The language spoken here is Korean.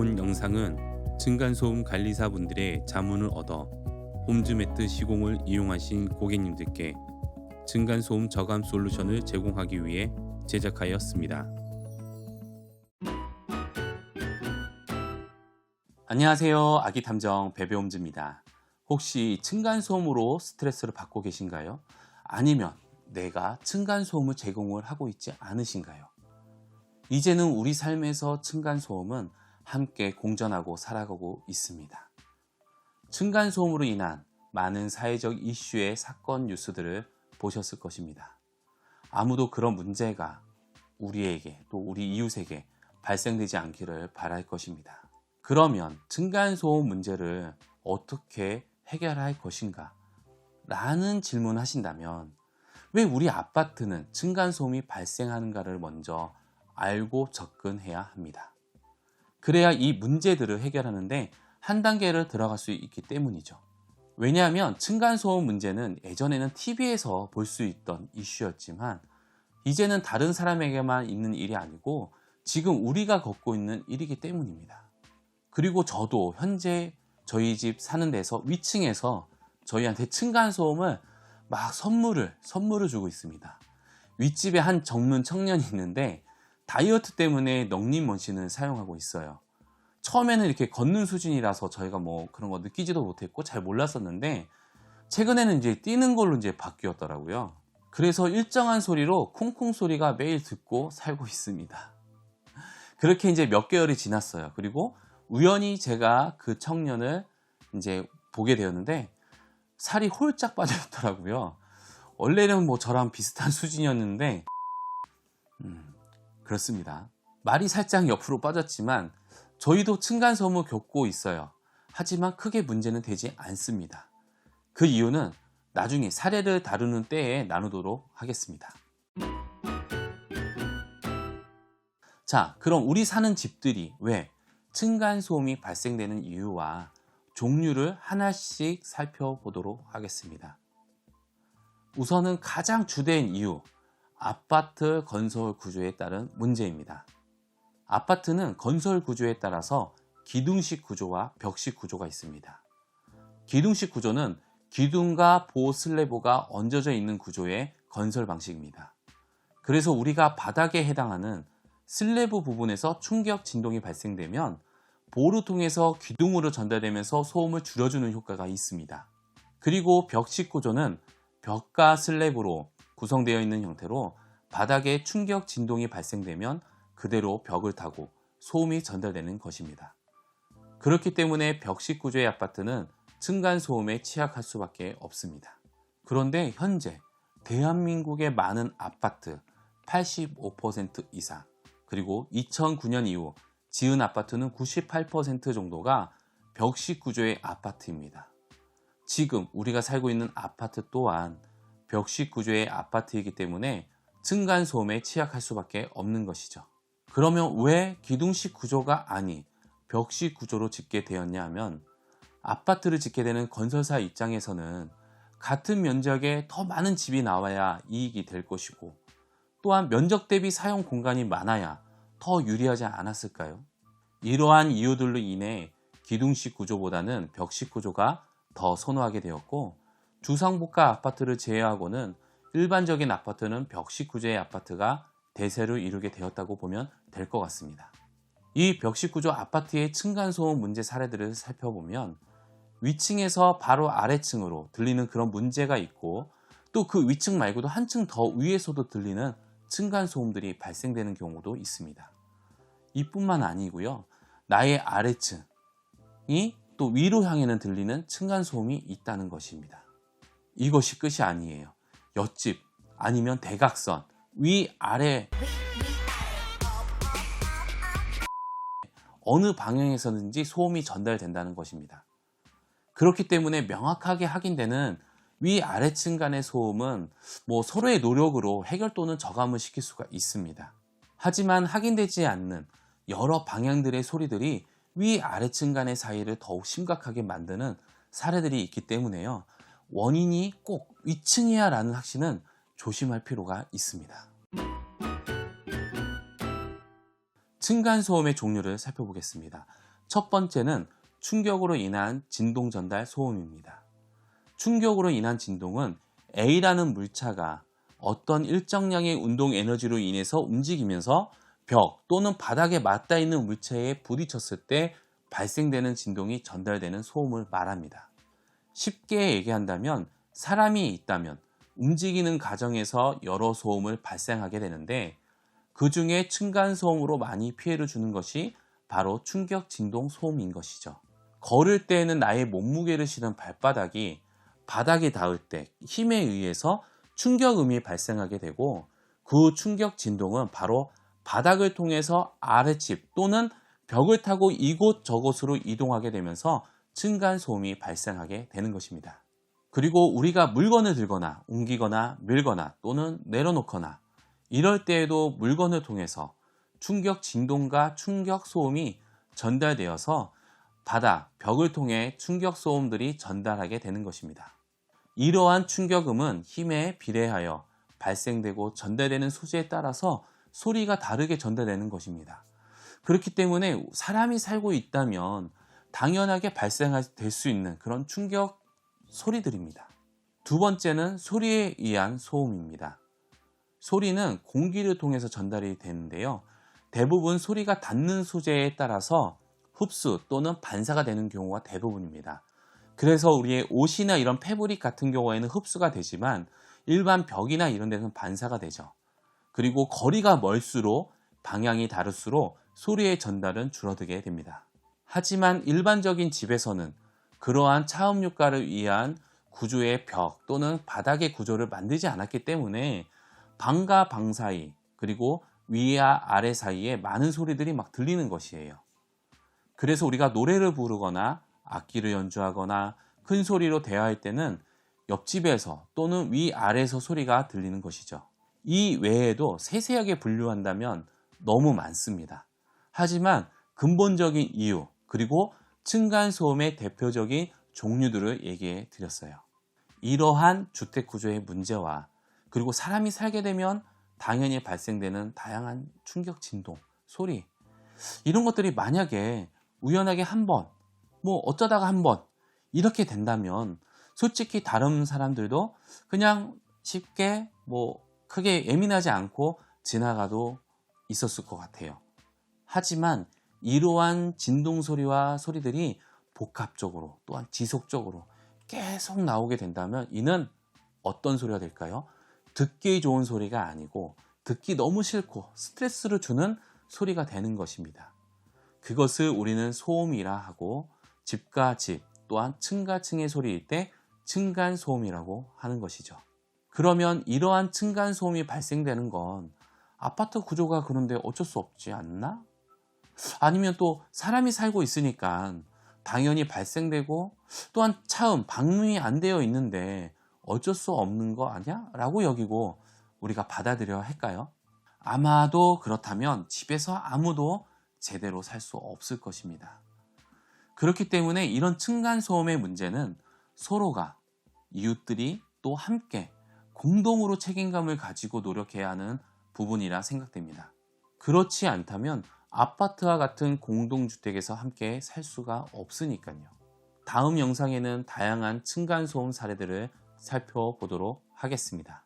본 영상은 층간소음 관리사분들의 자문을 얻어 홈즈매트 시공을 이용하신 고객님들께 층간소음 저감 솔루션을 제공하기 위해 제작하였습니다. 안녕하세요. 아기 탐정 베베홈즈입니다. 혹시 층간소음으로 스트레스를 받고 계신가요? 아니면 내가 층간소음을 제공을 하고 있지 않으신가요? 이제는 우리 삶에서 층간소음은 함께 공존하고 살아가고 있습니다. 층간소음으로 인한 많은 사회적 이슈의 사건 뉴스들을 보셨을 것입니다. 아무도 그런 문제가 우리에게 또 우리 이웃에게 발생되지 않기를 바랄 것입니다. 그러면 층간소음 문제를 어떻게 해결할 것인가? 라는 질문을 하신다면 왜 우리 아파트는 층간소음이 발생하는가를 먼저 알고 접근해야 합니다. 그래야 이 문제들을 해결하는데 한 단계를 들어갈 수 있기 때문이죠. 왜냐하면 층간소음 문제는 예전에는 TV에서 볼 수 있던 이슈였지만 이제는 다른 사람에게만 있는 일이 아니고 지금 우리가 겪고 있는 일이기 때문입니다. 그리고 저도 현재 저희 집 사는 데서 위층에서 저희한테 층간소음을 막 선물을 선물을 주고 있습니다. 윗집에 한 젊은 청년이 있는데 다이어트 때문에 넉림 머신을 사용하고 있어요. 처음에는 이렇게 걷는 수준이라서 저희가 뭐 그런 거 느끼지도 못했고 잘 몰랐었는데 최근에는 이제 뛰는 걸로 이제 바뀌었더라고요. 그래서 일정한 소리로 쿵쿵 소리가 매일 듣고 살고 있습니다. 그렇게 이제 몇 개월이 지났어요. 그리고 우연히 제가 그 청년을 이제 보게 되었는데 살이 홀짝 빠졌더라고요. 원래는 뭐 저랑 비슷한 수준이었는데 음, 그렇습니다. 말이 살짝 옆으로 빠졌지만 저희도 층간소음을 겪고 있어요. 하지만 크게 문제는 되지 않습니다. 그 이유는 나중에 사례를 다루는 때에 나누도록 하겠습니다. 자, 그럼 우리 사는 집들이 왜 층간소음이 발생되는 이유와 종류를 하나씩 살펴보도록 하겠습니다. 우선은 가장 주된 이유, 아파트 건설 구조에 따른 문제입니다. 아파트는 건설 구조에 따라서 기둥식 구조와 벽식 구조가 있습니다. 기둥식 구조는 기둥과 보호 슬래브가 얹어져 있는 구조의 건설 방식입니다. 그래서 우리가 바닥에 해당하는 슬래브 부분에서 충격 진동이 발생되면 보호를 통해서 기둥으로 전달되면서 소음을 줄여주는 효과가 있습니다. 그리고 벽식 구조는 벽과 슬래브로 구성되어 있는 형태로 바닥에 충격 진동이 발생되면 그대로 벽을 타고 소음이 전달되는 것입니다. 그렇기 때문에 벽식 구조의 아파트는 층간 소음에 취약할 수밖에 없습니다. 그런데 현재 대한민국의 많은 아파트 85% 이상 그리고 2009년 이후 지은 아파트는 98% 정도가 벽식 구조의 아파트입니다. 지금 우리가 살고 있는 아파트 또한 벽식 구조의 아파트이기 때문에 층간소음에 취약할 수밖에 없는 것이죠. 그러면 왜 기둥식 구조가 아닌 벽식 구조로 짓게 되었냐 하면 아파트를 짓게 되는 건설사 입장에서는 같은 면적에 더 많은 집이 나와야 이익이 될 것이고 또한 면적 대비 사용 공간이 많아야 더 유리하지 않았을까요? 이러한 이유들로 인해 기둥식 구조보다는 벽식 구조가 더 선호하게 되었고 주상복합 아파트를 제외하고는 일반적인 아파트는 벽식 구조의 아파트가 대세를 이루게 되었다고 보면 될 것 같습니다. 이 벽식 구조 아파트의 층간소음 문제 사례들을 살펴보면 위층에서 바로 아래층으로 들리는 그런 문제가 있고 또 그 위층 말고도 한층 더 위에서도 들리는 층간소음들이 발생되는 경우도 있습니다. 이뿐만 아니고요. 나의 아래층이 또 위로 향해는 들리는 층간소음이 있다는 것입니다. 이것이 끝이 아니에요. 옆집 아니면 대각선 위 아래 어느 방향에서든지 소음이 전달된다는 것입니다. 그렇기 때문에 명확하게 확인되는 위 아래층 간의 소음은 뭐 서로의 노력으로 해결 또는 저감을 시킬 수가 있습니다. 하지만 확인되지 않는 여러 방향들의 소리들이 위 아래층 간의 사이를 더욱 심각하게 만드는 사례들이 있기 때문에요. 원인이 꼭 위층이야 라는 확신은 조심할 필요가 있습니다. 층간소음의 종류를 살펴보겠습니다. 첫 번째는 충격으로 인한 진동 전달 소음입니다. 충격으로 인한 진동은 A라는 물차가 어떤 일정량의 운동 에너지로 인해서 움직이면서 벽 또는 바닥에 맞닿아 있는 물체에 부딪혔을 때 발생되는 진동이 전달되는 소음을 말합니다. 쉽게 얘기한다면 사람이 있다면 움직이는 과정에서 여러 소음을 발생하게 되는데 그 중에 층간 소음으로 많이 피해를 주는 것이 바로 충격 진동 소음인 것이죠. 걸을 때에는 나의 몸무게를 실은 발바닥이 바닥에 닿을 때 힘에 의해서 충격음이 발생하게 되고 그 충격 진동은 바로 바닥을 통해서 아래집 또는 벽을 타고 이곳저곳으로 이동하게 되면서 층간 소음이 발생하게 되는 것입니다. 그리고 우리가 물건을 들거나 옮기거나 밀거나 또는 내려놓거나 이럴 때에도 물건을 통해서 충격 진동과 충격 소음이 전달되어서 바닥, 벽을 통해 충격 소음들이 전달하게 되는 것입니다. 이러한 충격음은 힘에 비례하여 발생되고 전달되는 소재에 따라서 소리가 다르게 전달되는 것입니다. 그렇기 때문에 사람이 살고 있다면 당연하게 발생될 수 있는 그런 충격 소리들입니다. 두 번째는 소리에 의한 소음입니다. 소리는 공기를 통해서 전달이 되는데요. 대부분 소리가 닿는 소재에 따라서 흡수 또는 반사가 되는 경우가 대부분입니다. 그래서 우리의 옷이나 이런 패브릭 같은 경우에는 흡수가 되지만 일반 벽이나 이런 데는 반사가 되죠. 그리고 거리가 멀수록 방향이 다를수록 소리의 전달은 줄어들게 됩니다. 하지만 일반적인 집에서는 그러한 차음 효과를 위한 구조의 벽 또는 바닥의 구조를 만들지 않았기 때문에 방과 방 사이 그리고 위와 아래 사이에 많은 소리들이 막 들리는 것이에요. 그래서 우리가 노래를 부르거나 악기를 연주하거나 큰 소리로 대화할 때는 옆집에서 또는 위아래에서 소리가 들리는 것이죠. 이 외에도 세세하게 분류한다면 너무 많습니다. 하지만 근본적인 이유 그리고 층간소음의 대표적인 종류들을 얘기해 드렸어요. 이러한 주택 구조의 문제와 그리고 사람이 살게 되면 당연히 발생되는 다양한 충격 진동, 소리 이런 것들이 만약에 우연하게 한 번, 뭐 어쩌다가 한 번 이렇게 된다면 솔직히 다른 사람들도 그냥 쉽게 뭐 크게 예민하지 않고 지나가도 있었을 것 같아요. 하지만 이러한 진동 소리와 소리들이 복합적으로 또한 지속적으로 계속 나오게 된다면 이는 어떤 소리가 될까요? 듣기 좋은 소리가 아니고 듣기 너무 싫고 스트레스를 주는 소리가 되는 것입니다. 그것을 우리는 소음이라 하고 집과 집 또한 층과 층의 소리일 때 층간 소음이라고 하는 것이죠. 그러면 이러한 층간 소음이 발생되는 건 아파트 구조가 그런데 어쩔 수 없지 않나? 아니면 또 사람이 살고 있으니까 당연히 발생되고 또한 차음, 방문이 안 되어 있는데 어쩔 수 없는 거 아니야? 라고 여기고 우리가 받아들여야 할까요? 아마도 그렇다면 집에서 아무도 제대로 살 수 없을 것입니다. 그렇기 때문에 이런 층간소음의 문제는 서로가 이웃들이 또 함께 공동으로 책임감을 가지고 노력해야 하는 부분이라 생각됩니다. 그렇지 않다면 아파트와 같은 공동주택에서 함께 살 수가 없으니까요. 다음 영상에는 다양한 층간소음 사례들을 살펴보도록 하겠습니다.